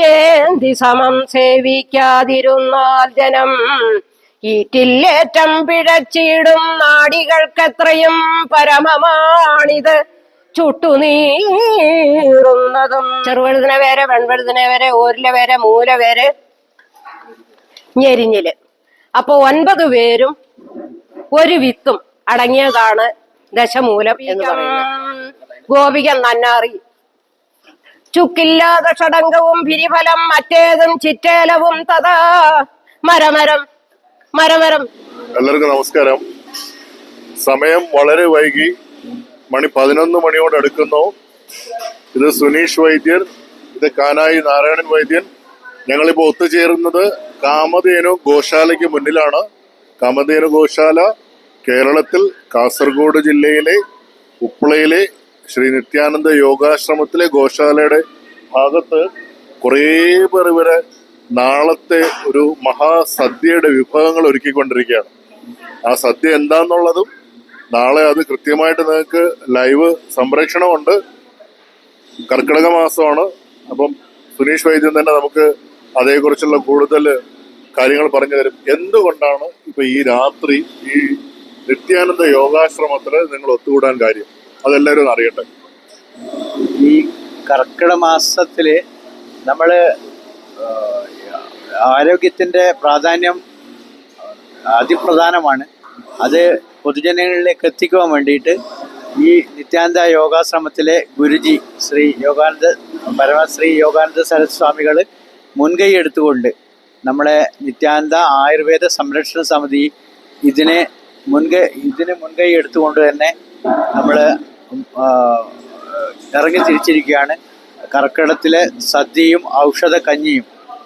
ഏന്തി സമം സേവിക്കാതിരുന്നാൽ ജനം. ഈറ്റില്ലേറ്റം പിഴച്ചിടും നാടികൾക്കെത്രയും പരമമാണിത്. ചുട്ടുനീറുന്നതും ചെറുവഴുതിനെ വരെ വെൺവഴുതിനെ വരെ ഓരില വരെ മൂല വരെ. ഞെരിഞ്ഞിൽ. അപ്പൊ ഒൻപത് പേരും ഒരു വിത്തും അടങ്ങിയതാണ് ദശമൂലം എന്ന് പറയുന്നത്. ഗോപികൻ നന്നാറി ചുക്കില്ലാതെ ഷടങ്കവും പിരിഫലം മറ്റേതും ചിറ്റേലവും തഥാ. മരമരം മരമരം എല്ലാവർക്കും നമസ്കാരം. സമയം വളരെ വൈകി. മണി പതിനൊന്ന് മണിയോട് അടുക്കുന്നു. ഇത് സുനീഷ് വൈദ്യർ ഇത് കാനായി നാരായണൻ വൈദ്യൻ. ഞങ്ങളിപ്പോൾ ഒത്തുചേരുന്നത് കാമധേനു ഗോശാലയ്ക്ക് മുന്നിലാണ്. കാമധേനു ഗോശാല കേരളത്തിൽ കാസർഗോഡ് ജില്ലയിലെ ഉപ്പളയിലെ ശ്രീ നിത്യാനന്ദ യോഗാശ്രമത്തിലെ ഗോശാലയുടെ ഭാഗത്ത് കുറേ പേർ ഇവരെ നാളത്തെ ഒരു മഹാസദ്യയുടെ വിഭവങ്ങൾ ഒരുക്കിക്കൊണ്ടിരിക്കുകയാണ്. ആ സദ്യ എന്താന്നുള്ളതും നാളെ അത് കൃത്യമായിട്ട് നിങ്ങൾക്ക് ലൈവ് സംപ്രേഷണമുണ്ട് കർക്കിടക മാസമാണ്. അപ്പം സുനീഷ് വൈദ്യൻ തന്നെ നമുക്ക് അതേക്കുറിച്ചുള്ള കൂടുതൽ കാര്യങ്ങൾ പറഞ്ഞു തരും. എന്തുകൊണ്ടാണ് ഇപ്പൊ ഈ രാത്രി ഈ നിത്യാനന്ദ യോഗാശ്രമത്തിൽ നിങ്ങൾ ഒത്തുകൂടാൻ കാര്യം? അതെല്ലാവരും ഒന്ന് അറിയട്ടെ. ഈ കർക്കിട മാസത്തിൽ നമ്മൾ ആരോഗ്യത്തിന്റെ പ്രാധാന്യം അതിപ്രധാനമാണ്. അത് പൊതുജനങ്ങളിലേക്ക് എത്തിക്കുവാൻ വേണ്ടിയിട്ട് ഈ നിത്യാന്ത യോഗാശ്രമത്തിലെ ഗുരുജി ശ്രീ യോഗാനന്ദ പരമശ്രീ യോഗാനന്ദ സരസ്വാമികൾ മുൻകൈ എടുത്തുകൊണ്ട് നമ്മളെ നിത്യാന്ത ആയുർവേദ സംരക്ഷണ സമിതി ഇതിനെ മുൻകൈ ഇതിന് മുൻകൈ എടുത്തുകൊണ്ട് തന്നെ നമ്മൾ ഇറങ്ങി തിരിച്ചിരിക്കുകയാണ്. കർക്കിടത്തിലെ സദ്യയും ഔഷധ കഞ്ഞിയും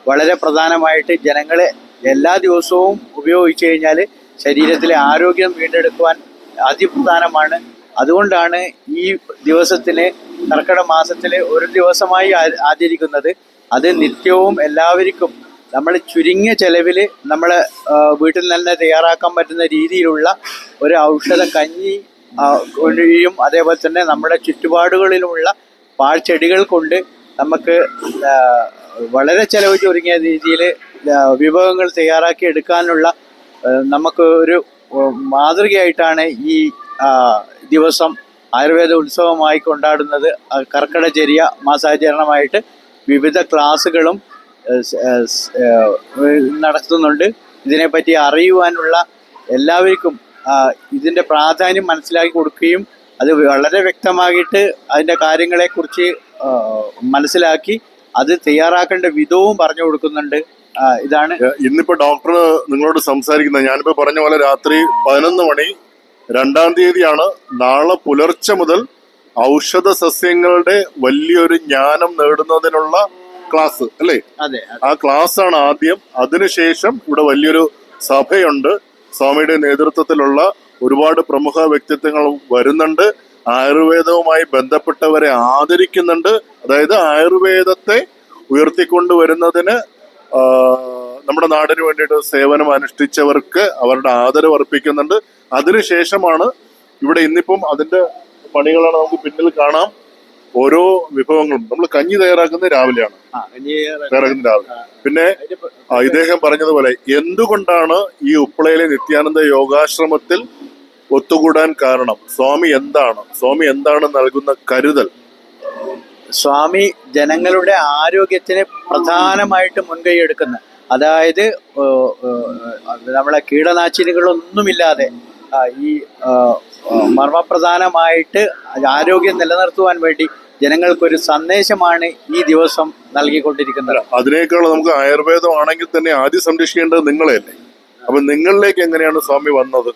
വളരെ പ്രധാനമായിട്ട് ജനങ്ങളെ എല്ലാ ദിവസവും ഉപയോഗിച്ചു കഴിഞ്ഞാൽ ശരീരത്തിലെ ആരോഗ്യം വീണ്ടെടുക്കുവാൻ അതിപ്രധാനമാണ്. അതുകൊണ്ടാണ് ഈ ദിവസത്തിന് കർക്കിടക മാസത്തിൽ ഒരു ദിവസമായി ആചരിക്കുന്നത്. അത് നിത്യവും എല്ലാവർക്കും നമ്മൾ ചുരുങ്ങിയ ചെലവിൽ നമ്മൾ വീട്ടിൽ തന്നെ തയ്യാറാക്കാൻ പറ്റുന്ന രീതിയിലുള്ള ഒരു ഔഷധ കഞ്ഞി കൊണ്ടുകയും അതേപോലെ തന്നെ നമ്മുടെ ചുറ്റുപാടുകളിലുമുള്ള പാഴ്ചെടികൾ കൊണ്ട് നമുക്ക് വളരെ ചെലവ് ചുരുങ്ങിയ രീതിയിൽ വിഭവങ്ങൾ തയ്യാറാക്കി എടുക്കാനുള്ള നമുക്ക് ഒരു മാതൃകയായിട്ടാണ് ഈ ദിവസം ആയുർവേദ ഉത്സവമായി കൊണ്ടാടുന്നത്. കർക്കിടചര്യ മാസാചരണമായിട്ട് വിവിധ ക്ലാസ്സുകളും നടത്തുന്നുണ്ട്. ഇതിനെപ്പറ്റി അറിയുവാനുള്ള എല്ലാവർക്കും ആ, ഇതിന്റെ പ്രാധാന്യം മനസ്സിലാക്കി കൊടുക്കുകയും അത് വളരെ വ്യക്തമായിട്ട് അതിന്റെ കാര്യങ്ങളെക്കുറിച്ച് മനസ്സിലാക്കി അത് തയ്യാറാക്കേണ്ട വിധവും പറഞ്ഞു കൊടുക്കുന്നുണ്ട്. ഇതാണ്. ഇന്നിപ്പോ ഡോക്ടർ നിങ്ങളോട് സംസാരിക്കുന്നത്. ഞാനിപ്പോ പറഞ്ഞ പോലെ രാത്രി പതിനൊന്ന് മണി രണ്ടാം തീയതിയാണ് നാളെ പുലർച്ചെ മുതൽ ഔഷധ സസ്യങ്ങളുടെ വലിയൊരു ജ്ഞാനം നേടുന്നതിനുള്ള ക്ലാസ് അല്ലേ? അതെ ആ ക്ലാസ് ആണ് ആദ്യം. അതിനുശേഷം ഇവിടെ വലിയൊരു സഭയുണ്ട്. സ്വാമിയുടെ നേതൃത്വത്തിലുള്ള ഒരുപാട് പ്രമുഖ വ്യക്തിത്വങ്ങൾ വരുന്നുണ്ട്. ആയുർവേദവുമായി ബന്ധപ്പെട്ടവരെ ആദരിക്കുന്നുണ്ട്. അതായത് ആയുർവേദത്തെ ഉയർത്തിക്കൊണ്ടുവരുന്നതിന് നമ്മുടെ നാടിന് വേണ്ടിയിട്ട് സേവനം അനുഷ്ഠിച്ചവർക്ക് അവരുടെ ആദരവ് അർപ്പിക്കുന്നുണ്ട്. അതിനുശേഷമാണ് ഇവിടെ ഇന്നിപ്പം അതിന്റെ പണികളാണ് നമുക്ക് പിന്നിൽ കാണാം. ഓരോ വിഭവങ്ങളും നമ്മൾ കഞ്ഞി തയ്യാറാക്കുന്നത് രാവിലെയാണ്. തയ്യാറാക്കുന്നത് രാവിലെ. പിന്നെ ഇദ്ദേഹം പറഞ്ഞതുപോലെ എന്തുകൊണ്ടാണ് ഈ ഉപ്പളയിലെ നിത്യാനന്ദ യോഗാശ്രമത്തിൽ ഒത്തുകൂടാൻ കാരണം? സ്വാമി എന്താണ്? സ്വാമി എന്താണ് നൽകുന്ന കരുതൽ? സ്വാമി ജനങ്ങളുടെ ആരോഗ്യത്തിന് പ്രധാനമായിട്ട് മുൻകൈ എടുക്കുന്ന അതായത് നമ്മളെ കീടനാശിനികളൊന്നുമില്ലാതെ ഈ മർമ്മപ്രധാനമായിട്ട് ആരോഗ്യം നിലനിർത്തുവാൻ വേണ്ടി ജനങ്ങൾക്കൊരു സന്ദേശമാണ് ഈ ദിവസം നൽകിക്കൊണ്ടിരിക്കുന്നത്. അതിനേക്കാൾ നമുക്ക് ആയുർവേദം ആണെങ്കിൽ തന്നെ ആദ്യം സംരക്ഷിക്കേണ്ടത് നിങ്ങളെയല്ലേ? അപ്പൊ നിങ്ങളിലേക്ക് എങ്ങനെയാണ് സ്വാമി വന്നത്?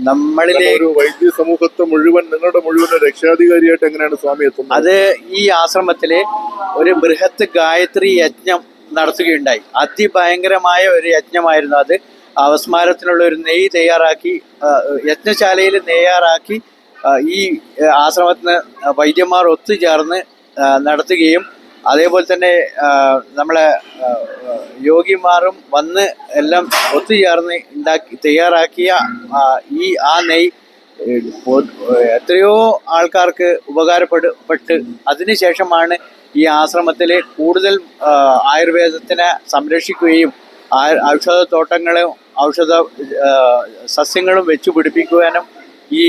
നമ്മളിലെ ഒരു വൈദ്യ സമൂഹത്തെ മുഴുവൻ നിങ്ങളുടെ മുഴുവൻ രക്ഷാധികാരിയായിട്ട് എങ്ങനെയാണ് സ്വാമി എത്തുന്നത്? അത് ഈ ആശ്രമത്തിലെ ഒരു ബൃഹത്ത് ഗായത്രി യജ്ഞം നടത്തുകയുണ്ടായി. അതിഭയങ്കരമായ ഒരു യജ്ഞമായിരുന്നു അത്. അവസ്മാരത്തിനുള്ള ഒരു നെയ്യ് തയ്യാറാക്കി യജ്ഞശാലയിൽ തയ്യാറാക്കി ഈ ആശ്രമത്തിന് വൈദ്യന്മാർ ഒത്തുചേർന്ന് നടത്തുകയും അതേപോലെ തന്നെ നമ്മളെ യോഗിമാരും വന്ന് എല്ലാം ഒത്തുചേർന്ന് ഉണ്ടാക്കി തയ്യാറാക്കിയ ഈ ആ നെയ് എത്രയോ ആൾക്കാർക്ക് ഉപകാരപ്പെട്ട് പെട്ട് അതിനുശേഷമാണ് ഈ ആശ്രമത്തിൽ കൂടുതൽ ആയുർവേദത്തിനെ സംരക്ഷിക്കുകയും ഔഷധ ഔഷധത്തോട്ടങ്ങളും ഔഷധ സസ്യങ്ങളും വെച്ചു പിടിപ്പിക്കുവാനും ഈ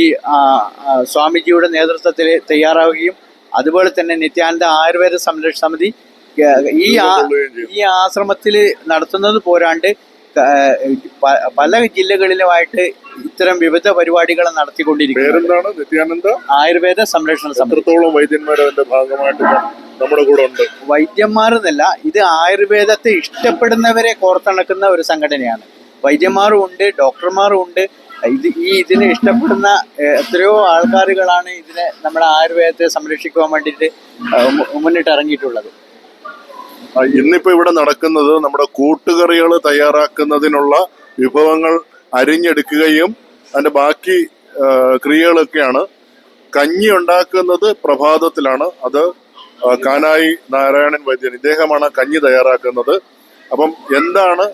സ്വാമിജിയുടെ നേതൃത്വത്തിൽ തയ്യാറാവുകയും അതുപോലെ തന്നെ നിത്യാനന്ദ ആയുർവേദ സംരക്ഷണ സമിതി ഈ. ഈ ആശ്രമത്തിൽ നടത്തുന്നത് പോരാണ്ട് പല ജില്ലകളിലുമായിട്ട് ഇത്തരം വിവിധ പരിപാടികൾ നടത്തിക്കൊണ്ടിരിക്കുന്നു. നിത്യാനന്ദ? ആയുർവേദ സംരക്ഷണ സമിതിത്തോളം എത്രത്തോളം വൈദ്യന്മാർ ഭാഗമായിട്ട് നമ്മുടെ കൂടെ ഉണ്ട്? വൈദ്യന്മാരെന്നല്ല ഇത് ആയുർവേദത്തെ ഇഷ്ടപ്പെടുന്നവരെ കോർത്തിണക്കുന്ന ഒരു സംഘടനയാണ്. വൈദ്യന്മാരും ഉണ്ട് ഡോക്ടർമാരും ഉണ്ട് ഇത് ഈ ഇതിനെ ഇഷ്ടപ്പെടുന്ന എത്രയോ ആൾക്കാരുകളാണ് ഇതിനെ നമ്മുടെ ആയുർവേദത്തെ സംരക്ഷിക്കുവാൻ വേണ്ടിയിട്ട് മുന്നിട്ട് ഇറങ്ങിയിട്ടുള്ളത് ഇന്നിപ്പോ ഇവിടെ നടക്കുന്നത് നമ്മുടെ കൂട്ടുകറികൾ തയ്യാറാക്കുന്നതിനുള്ള വിഭവങ്ങൾ അരിഞ്ഞെടുക്കുകയും അതിന്റെ ബാക്കി ക്രിയകളൊക്കെയാണ്. കഞ്ഞി ഉണ്ടാക്കുന്നത് പ്രഭാതത്തിലാണ്. അത് കാനായി നാരായണൻ വൈദ്യൻ ഇദ്ദേഹമാണ് കഞ്ഞി തയ്യാറാക്കുന്നത്. അപ്പം എന്താണ്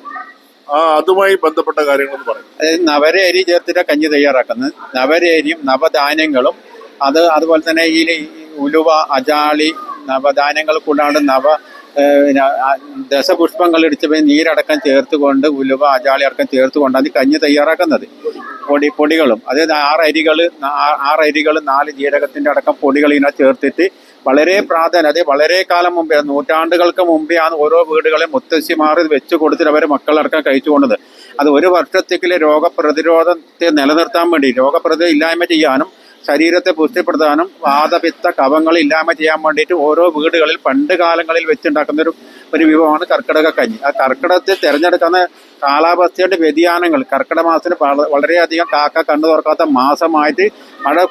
അതുമായി ബന്ധപ്പെട്ട കാര്യങ്ങൾ പറയും. അതായത് നവര അരി ചേർത്തിട്ട് കഞ്ഞി തയ്യാറാക്കുന്നത്. നവര അരിയും നവധാന്യങ്ങളും അത് അതുപോലെ തന്നെ ഈ ഉലുവ അജാളി നവധാന്യങ്ങൾ കൂടാണ്ട് നവ ദശപുഷ്പങ്ങൾ പോയി നീരടക്കം ചേർത്തുകൊണ്ട് ഉലുവ അജാളി അടക്കം ചേർത്തുകൊണ്ടാണ് കഞ്ഞി തയ്യാറാക്കുന്നത്. പൊടി പൊടികളും അതായത് ആറ് അരികൾ ആറ് നാല് ജീരകത്തിന്റെ അടക്കം പൊടികൾ ഇതിനകത്ത് ചേർത്തിട്ട് വളരെ പ്രാധാന്യം അതായത് വളരെ കാലം മുമ്പേ നൂറ്റാണ്ടുകൾക്ക് മുമ്പേ ആണ് ഓരോ വീടുകളെ മുത്തശ്ശിമാർ വെച്ചു കൊടുത്തിട്ട് അവർ മക്കളടക്കം കഴിച്ചു കൊണ്ടത് അത് ഒരു വർഷത്തേക്കിലെ രോഗപ്രതിരോധത്തെ നിലനിർത്താൻ വേണ്ടി രോഗപ്രതിരോധം ഇല്ലായ്മ ചെയ്യാനും ശരീരത്തെ പുഷ്ടിപ്പെടുത്താനും വാദപിത്ത കവങ്ങൾ ഇല്ലായ്മ ചെയ്യാൻ വേണ്ടിയിട്ട് ഓരോ വീടുകളിൽ പണ്ട് കാലങ്ങളിൽ വെച്ചുണ്ടാക്കുന്ന ഒരു ഒരു വിഭവമാണ് കർക്കിടക കഞ്ഞി. ആ കർക്കിടകത്തെ തിരഞ്ഞെടുക്കുന്ന കാലാവസ്ഥയുടെ വ്യതിയാനങ്ങൾ. കർക്കിടക മാസത്തിന് വള- വളരെയധികം കാക്ക കണ്ണു തുറക്കാത്ത മാസമായിട്ട് മഴ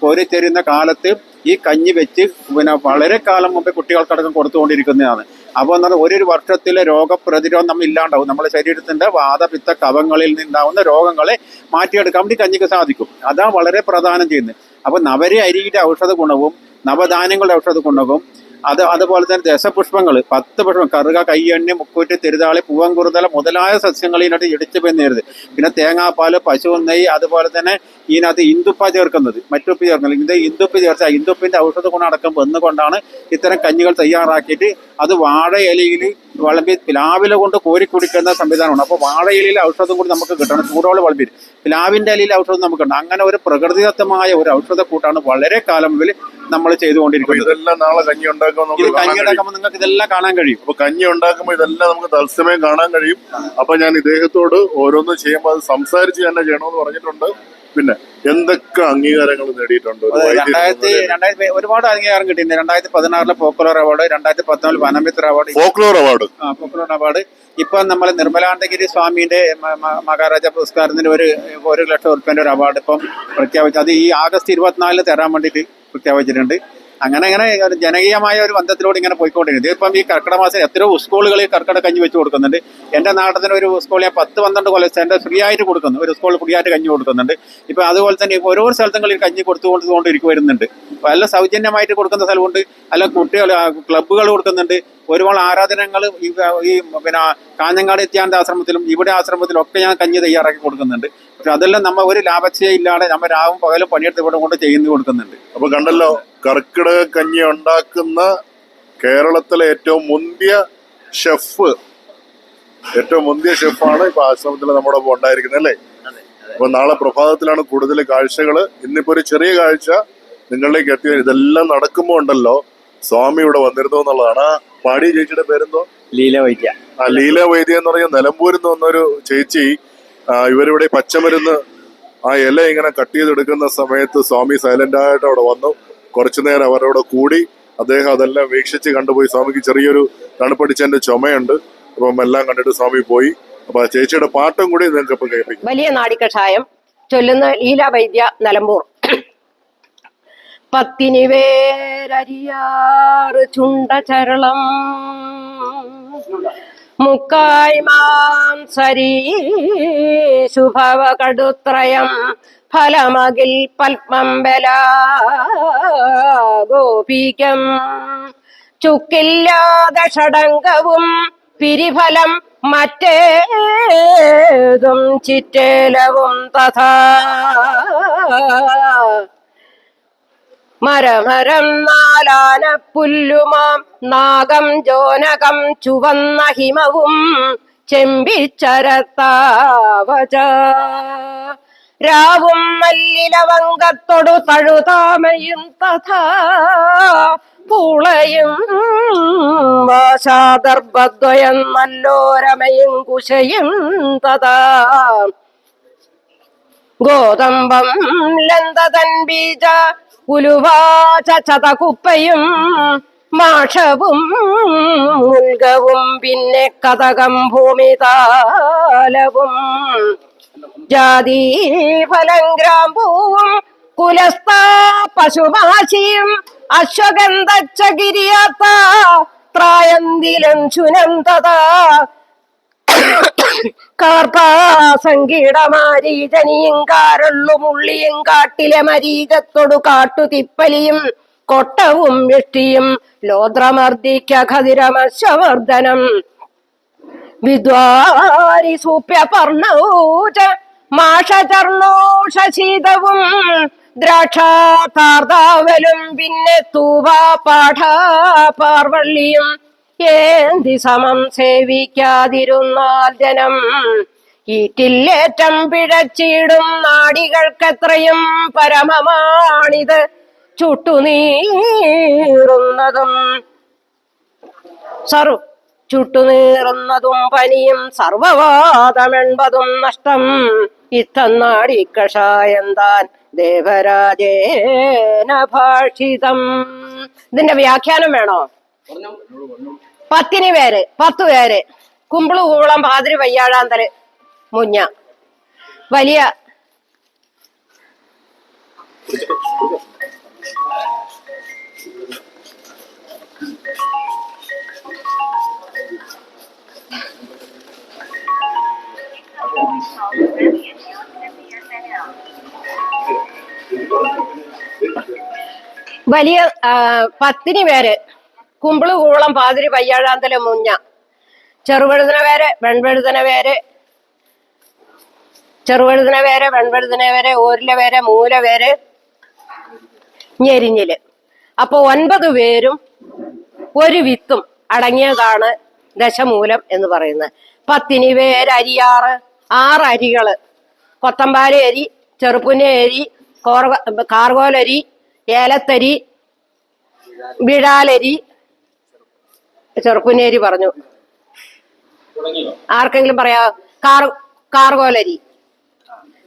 കോരിത്തരുന്ന കാലത്ത് ഈ കഞ്ഞി വെച്ച് പിന്നെ വളരെ കാലം മുമ്പേ കുട്ടികൾക്കടക്കം കൊടുത്തുകൊണ്ടിരിക്കുന്നതാണ്. അപ്പോൾ എന്നാൽ ഒരു വർഷത്തിലെ രോഗപ്രതിരോധം നമ്മൾ ഇല്ലാണ്ടാവും. നമ്മുടെ ശരീരത്തിന്റെ വാദപിത്ത കവങ്ങളിൽ നിന്നുണ്ടാവുന്ന രോഗങ്ങളെ മാറ്റിയെടുക്കാൻ വേണ്ടി കഞ്ഞിക്ക് സാധിക്കും. അതാണ് വളരെ പ്രധാനം ചെയ്യുന്നത്. അപ്പോൾ നവരെ അരിയുടെ ഔഷധ ഗുണവും നവധാന്യങ്ങളുടെ ഔഷധ ഗുണവും അത് അതുപോലെ തന്നെ ദശപുഷ്പങ്ങൾ പത്ത് പുഷ്പം. കറുക കയ്യണ്ണി മുക്കൂറ്റി തിരുതാളി പൂവൻകുറുതല മുതലായ സസ്യങ്ങൾ ഇതിനകത്ത് ഇടിച്ചു പെന്നേരുത് പിന്നെ തേങ്ങാപ്പാൽ പശു നെയ്യ് അതുപോലെ തന്നെ ഇതിനകത്ത് ഇന്ദുപ്പ ചേർക്കുന്നത്. മറ്റുപ്പ് ചേർക്കുന്നത്. ഇത് ഇന്ദുപ്പ് ചേർച്ച ഇന്ദുപ്പിന്റെ ഔഷധ ഗുണം അടക്കം വന്നുകൊണ്ടാണ് ഇത്തരം കഞ്ഞികൾ തയ്യാറാക്കിയിട്ട് അത് വാഴയിലയിൽ വിളമ്പി പ്ലാവില കൊണ്ട് കോരി കുടിക്കുന്ന സംവിധാനമാണ്. അപ്പോൾ വാഴയിലയിൽ ഔഷധം കൂടി നമുക്ക് കിട്ടണം. ചൂടോളം വിളമ്പി പ്ലാവിന്റെ ഇലയിൽ ഔഷധം നമുക്ക് കിട്ടണം അങ്ങനെ ഒരു പ്രകൃതിദത്തമായ ഒരു ഔഷധ കൂട്ടാണ് വളരെ കാലം മുതൽ നമ്മൾ ചെയ്തുകൊണ്ടിരിക്കുന്നത്. ഇതെല്ലാം നാളെ കഞ്ഞി ഉണ്ടാക്കുമ്പോൾ ഇത് കഴിയും. കഞ്ഞിയുണ്ടാക്കുമ്പോൾ നിങ്ങൾക്ക് ഇതെല്ലാം കാണാൻ കഴിയും. അപ്പോൾ കഞ്ഞി ഉണ്ടാക്കുമ്പോൾ ഇതെല്ലാം നമുക്ക് തത്സമയം കാണാൻ കഴിയും. അപ്പോൾ ഞാൻ ഇദ്ദേഹത്തോട് ഓരോന്നും ചെയ്യുമ്പോൾ അത് സംസാരിച്ച് തന്നെ ചെയ്യണമെന്ന് പറഞ്ഞിട്ടുണ്ട്. പിന്നെ എന്തൊക്കെ അംഗീകാരങ്ങൾ നേടിയിട്ടുണ്ട്? രണ്ടായിരത്തി. രണ്ടായിരത്തി ഒരുപാട് അംഗീകാരം കിട്ടിയിട്ടുണ്ട്. രണ്ടായിരത്തി പതിനാറിലെ പോക്കുലർ അവാർഡ് രണ്ടായിരത്തി പത്തൊമ്പതിൽ വനമിത്ര അവാർഡ് ഫോക്ലോർ അവാർഡ് ആ, പോക്കുലർ അവാർഡ് ഇപ്പൊ നമ്മൾ നിർമ്മലാനന്ദഗിരി സ്വാമിന്റെ മഹാരാജ പുരസ്കാരത്തിന് ഒരു ഒരു ലക്ഷം ഉറുപ്പ്യന്റെ ഒരു അവാർഡ് ഇപ്പം പ്രഖ്യാപിച്ചു. അത് ഈ ആഗസ്റ്റ് ഇരുപത്തിനാലിന് തരാൻ വേണ്ടിയിട്ട് പ്രഖ്യാപിച്ചിട്ടുണ്ട്. അങ്ങനെ അങ്ങനെ ഒരു ജനകീയമായ ഒരു ബന്ധത്തിലൂടെ ഇങ്ങനെ പോയിക്കൊണ്ടിരിക്കുന്നത് ഇതിപ്പം ഈ കർക്കിടക മാസം എത്രയോ സ്കൂളുകളിൽ കർക്കിടക കഞ്ഞി വെച്ച് കൊടുക്കുന്നുണ്ട്. എന്റെ നാട്ടിൽ ഒരു ഞാൻ പത്ത് പന്ത്രണ്ട് കൊല്ലം സെന്റർ ഫ്രീ ആയിട്ട് കൊടുക്കുന്നു. ഒരു സ്കൂൾ ഫ്രീ ആയിട്ട് കഞ്ഞി കൊടുക്കുന്നുണ്ട്. ഇപ്പൊ അതുപോലെ തന്നെ ഇപ്പൊ ഓരോ സ്ഥലത്തുകളിൽ കഞ്ഞി കൊടുത്തു കൊടുത്തുകൊണ്ടിരിക്കും വരുന്നുണ്ട്. അല്ല സൗജന്യമായിട്ട് കൊടുക്കുന്ന സ്ഥലമുണ്ട്. അല്ല കുട്ടികൾ ക്ലബ്ബുകൾ കൊടുക്കുന്നുണ്ട്. ഒരുപാട് ആരാധനകൾ ഈ പിന്നെ കാഞ്ഞങ്ങാട് എത്തിയാന്റെ ആശ്രമത്തിലും ഇവിടെ ആശ്രമത്തിലും ഒക്കെ ഞാൻ കഞ്ഞി തയ്യാറാക്കി കൊടുക്കുന്നുണ്ട്. അതെല്ലാം നമ്മ ഒരു ലാഭച്ചയില്ലാതെ നമ്മ രാവും പകലും പണിയെടുത്ത് ഇവിടെ കൊണ്ട് ചെയ്യുന്നു കൊടുക്കുന്നുണ്ട്. അപ്പൊ കണ്ടല്ലോ കർക്കിടക കഞ്ഞി ഉണ്ടാക്കുന്ന കേരളത്തിലെ ഏറ്റവും മുന്തിയ ഷെഫ് ഏറ്റവും മുന്തിയ ഷെഫാണ് ഇപ്പൊ ആശ്രമത്തിൽ നമ്മുടെ ഒപ്പം ഉണ്ടായിരിക്കുന്നത് അല്ലേ? അപ്പൊ നാളെ പ്രഭാതത്തിലാണ് കൂടുതൽ കാഴ്ചകൾ ഇന്നിപ്പോ ഒരു ചെറിയ കാഴ്ച നിങ്ങളിലേക്ക് എത്തിയ ഇതെല്ലാം നടക്കുമ്പോ ഉണ്ടല്ലോ സ്വാമി ഇവിടെ വന്നിരുന്നു എന്നുള്ളതാണ്. ആ പാടി ചേച്ചിയുടെ പേരെന്തോ? ലീല വൈദ്യ. ആ ലീല വൈദ്യ എന്ന് പറഞ്ഞ നിലമ്പൂരിൽ നിന്ന് വന്നൊരു ചേച്ചി ഇവരിവിടെ പച്ചമരുന്ന് ആ ഇല ഇങ്ങനെ കട്ട് ചെയ്തെടുക്കുന്ന സമയത്ത് സ്വാമി സൈലന്റ് ആയിട്ട് അവിടെ വന്നു. കുറച്ചു നേരം അവരവിടെ കൂടി. അദ്ദേഹം അതെല്ലാം വീക്ഷിച്ച് കണ്ടുപോയി. സ്വാമിക്ക് ചെറിയൊരു തണുപ്പടിച്ചതിന്റെ ചുമയുണ്ട്. അപ്പം എല്ലാം കണ്ടിട്ട് സ്വാമി പോയി. അപ്പൊ ചേച്ചിയുടെ പാട്ടും കൂടി നിങ്ങൾക്ക് കേൾപ്പിക്കും. വലിയ നാടിക്കഷായം. ചൊല്ലുന്ന ലീല വൈദ്യ നിലമ്പൂർ. പത്തിനി വേരരിയാറ് ചുണ്ട ചരളം മുക്കായി മാംസരീ ശുഭവ കടുത്രയം ഫലമകിൽ പത്മംബല ബല ഗോപികം. ചുക്കില്ലാതെ ഷടങ്കവും പിരിഫലം മറ്റേതും ചിറ്റേലവും തഥാ മരമരം നാലാന പുല്ലുമാം. നാഗം ജോനകം ചുവന്ന ഹിമവും ചെമ്പിച്ചരത്താവച രാവും മല്ലിലവങ്കത്തൊടു തഴുതാമയും തഥാ. പൂളയും വാശാദർഭദ്വയം നല്ലോരമയും കുശയും തഥാ. ഗോതമ്പം ലന്തതൻ ബീജ ഉലുവാച ചതകുപ്പയും മാഷവും മുൽകവും പിന്നെ കഥകം ഭൂമിതാലവും. ജാതി ഫലം ഗ്രാമ്പൂവും കുലസ്ഥ പശുമാശിയും അശ്വഗന്ധച്ചകിരിയാത്ത പ്രായന്തിലും ചുനന്തതാ കാർപ്പാസങ്കീടമാരീജനിയും കാരള്ളു മുള്ളിയും കാട്ടിലെ മരീകത്തൊടു കാട്ടുതിപ്പലിയും കൊട്ടവും വെഷ്ടിയും ലോദ്രമർദ്ദിക്ക ഖതിരമശവർദ്ധനം വിദ്വാരി സൂപ്യ പർണൂച മാഷചർണോഷീതവും ദ്രാക്ഷാതാർദാവലും പിന്നെ തൂവാ പാഠ പാർവള്ളിയും. ഏന്തി സമം സേവിക്കാതിരുന്നാൽ ജനം. ഈറ്റില്ലേറ്റം പിഴച്ചിടും നാടികൾക്കത്രയും പരമമാണിത്. ചുട്ടുനീറുന്നതും സർവ ചുട്ടുനീറുന്നതും പനിയും സർവവാദമെൺപതും നഷ്ടം. ഇത്തന്നാടി കഷായം താൻ ദേവരാജേന ഭാഷിതം. ഇതിന്റെ വ്യാഖ്യാനം വേണോ? പത്തിന് പേര് പത്ത് പേര്. കുമ്പിൾ കൂളം പാതിരി വയ്യാഴാന്തൽ മുഞ്ഞ. വലിയ വലിയ പത്തിന് പേര്. കുമ്പിൾ കൂളം പാതിരി പയ്യാഴാന്തല മുഞ്ഞ. ചെറുവഴുതന പേര് വെൺവഴുതന പേര് ചെറുവഴുതന പേര് വെൺവഴുതന പേര് ഓരില പേര് മൂല പേര് ഞെരിഞ്ഞിൽ. അപ്പൊ ഒൻപത് പേരും ഒരു വിത്തും അടങ്ങിയതാണ് ദശമൂലം എന്ന് പറയുന്നത്. പത്തിനി പേര് അരിയാറ് ആറ് അരികൾ. കൊത്തമ്പാല അരി ചെറുപ്പുന്ന അരി കോർഗ കാർഗോലരി ഏലത്തരി വിഴാലരി ചെറുപ്പുന്നേരി പറഞ്ഞു. ആർക്കെങ്കിലും പറയാ കാർ കാർഗോലരി.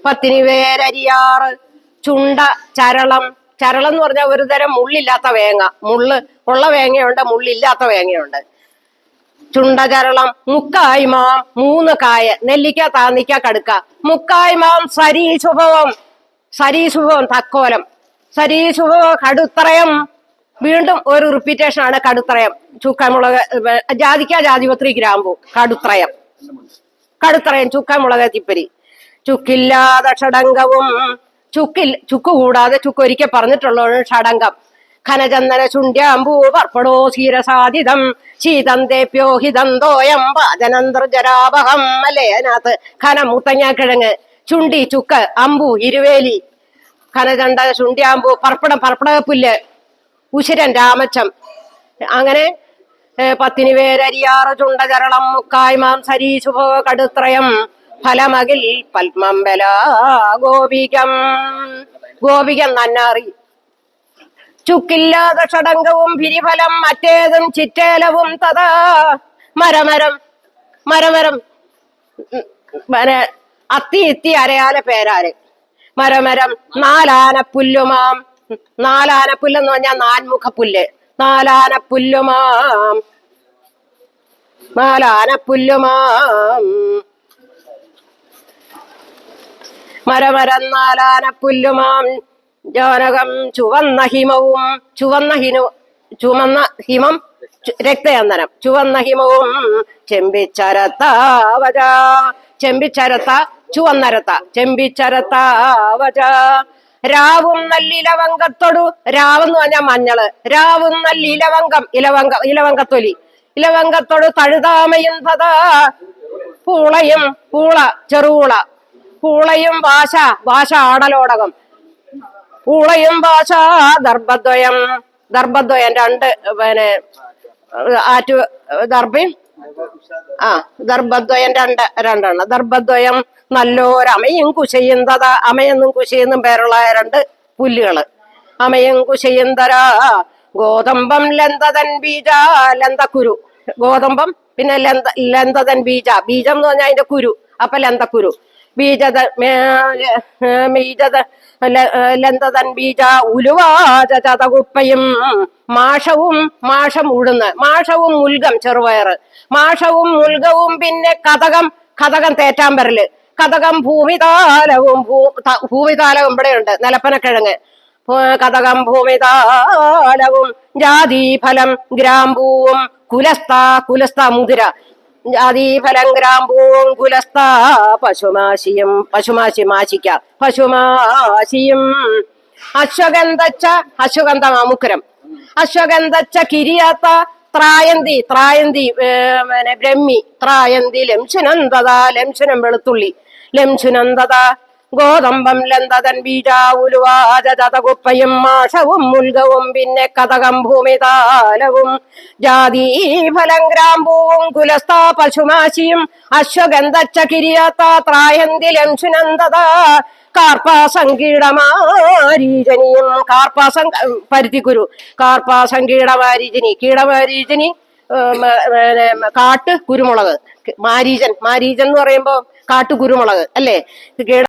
പത്തിനി വേരരിയാറ് ചുണ്ട ചരളം. ചരളം എന്ന് പറഞ്ഞാൽ ഒരു തരം മുള്ളില്ലാത്ത വേങ്ങ. മുള്ള് ഉള്ള വേങ്ങയുണ്ട് മുള്ളില്ലാത്ത വേങ്ങയുണ്ട്. ചുണ്ട ചരളം മാം മൂന്ന് കായ. നെല്ലിക്ക താന്നിക്ക കടുക്ക. മുക്കായി മാം സരീശുഭവം സരീശുഭവം തക്കോലം. സരീശുഭവം കടുത്രയം. വീണ്ടും ഒരു റിപ്പീറ്റേഷൻ ആണ് കടുത്രയം. ചുക്കമുളക് ജാതിക്ക ജാതിപത്രി ഗ്രാമ്പു കടുത്രയം. കടുത്രയം ചുക്കാമുളക് തിപ്പരി. ചുക്കില്ലാതെ ഷടങ്കവും ചുക്കിൽ ചുക്ക് കൂടാതെ ചുക്ക് ഒരിക്കൽ പറഞ്ഞിട്ടുള്ളതാണ് ഷടങ്കം. ഖനചന്ദന ചുണ്ട്യാമ്പൂ പർപ്പടോ ക്ഷീരസാധിതം ശീതന്തേ തേപ്യോഹിതം തോയം പാചനന്തർജരാപഹം അല്ലേ അതിനകത്ത് ഖന മുത്തങ്ങാക്കിഴങ്ങ് ചുണ്ടി ചുക്ക് അമ്പു ഇരുവേലി. ഖനചണ്ട ചുണ്ട്യാമ്പൂ പർപ്പടം പർപ്പടകപ്പുല്ല് ഉശിരൻ രാമച്ചം. അങ്ങനെ പത്തിനി പേരരിയാറ് ചുണ്ടചരളം മുക്കായ്മാം സരീശുഭോ കടുത്രയം ഫലമകിൽ പത്മംബല ഗോപികം. ഗോപികം നന്നാറി. ചുക്കില്ലാതെ ഷടങ്കവും പിരിഫലം മറ്റേതും ചിറ്റേലവും തഥാ മരമരം. മരമരം. അത്തി ഇത്തി അരയാല പേരാൽ മരമരം നാലാന പുല്ലുമാം. നാലാന പുല്ലെന്ന് പറഞ്ഞാൽ നാൻമുഖ പുല്ല് നാലാന പുല്ലുമാം നാലാന പുല്ലുമാം മരമരം നാലാന പുല്ലുമാം ജാനകം ചുവന്ന ഹിമവും ചുവന്ന ഹിനു ചുമന്ന ഹിമം രക്തയന്തനം ചുവന്ന ഹിമവും ചെമ്പിച്ചരത്താവജ ചെമ്പിച്ചരത്ത ചുവന്നരത്ത ചെമ്പിച്ചരത്താവജ രാവും നല്ലിലവങ്കത്തൊടു രാവെന്ന് പറഞ്ഞാൽ മഞ്ഞൾ. രാവും നല്ലിലവങ്കം ഇലവങ്ക ഇലവങ്കത്തൊലി. ഇലവങ്കത്തൊടു തഴുതാമയും തഥാ പൂളയും പൂള ചെറുപൂള. പൂളയും ഭാഷ ഭാഷ ആടലോടകം. പൂളയും ഭാഷ ദർഭദ്വയം ദർഭദ്വയം രണ്ട് പിന്നെ ആറ്റു ദർഭയും ആ ദർഭദ്വയം രണ്ട് രണ്ടെണ്ണം ദർഭദ്വയം നല്ലോരമയും കുശയും തഥ അമയെന്നും കുശയെന്നും പേരുള്ള രണ്ട് പുല്ലുകൾ അമയും കുശയും തര ഗോതമ്പം ലന്തതൻ ബീജ ലന്തക്കുരു ഗോതമ്പം പിന്നെ ലന്ത ലന്തതൻ ബീജ ബീജം എന്ന് പറഞ്ഞാൽ അതിന്റെ കുരു അപ്പൊ ലന്തക്കുരു ബീജത ബീജത ലന്തതൻ ഉലുവാച ചതകുപ്പയും. മാഷവും മാഷം ഉഴുന്ന്. മാഷവും മുൽഗം ചെറുപയറ്. മാഷവും മുൽഗവും പിന്നെ കഥകം കഥകം തേറ്റാമ്പരൽ. കഥകം ഭൂമിതാലവും ഭൂ ഭൂമിതാലവും ഇവിടെയുണ്ട്. നിലപ്പനക്കിഴങ്ങ്. കഥകം ഭൂമിതാലവും ജാതി ഫലം ഗ്രാമ്പൂവും കുലസ്ഥ കുലസ്ഥ മുതിര. ജാതിഫലം കുലസ്ഥ പശുമാശിയും പശുമാശി മാശിക്ക പശുമാശിയും. അശ്വഗന്ധച്ച അശ്വഗന്ധ അമുക്കുരം അശ്വഗന്ധച്ച കിരിയാത്ത ത്രായന്തി ത്രായന്തി ബ്രഹ്മി ത്രായന്തി ലംശുനന്ദത ലംശുനം വെളുത്തുള്ളി. ലംശുനന്ദത ഗോതമ്പം ലന്തതൻ ബീജാവുലുവാചതകുപ്പയും മാഷവും മുൽകവും പിന്നെ കഥകം ഭൂമിതാലവും ജാതി ഫലം ഗ്രാമ്പൂവും കുലസ്ഥാ പശുമാശിയും അശ്വഗന്ധച്ച കിരിയാത്ത ത്രായന്തിലം ലംശുനന്ദത കാർപ്പാസങ്കീടമാരീജനിയും കാർപ്പാസം പരുത്തിക്കുരു കാർപ്പാസങ്കീടമാരീജനി കീടമാരീജനി പിന്നെ കാട്ട് കുരുമുളക് മാരീജൻ മാരീജൻ എന്ന് പറയുമ്പോ കാട്ടു കുരുമുളക് അല്ലേ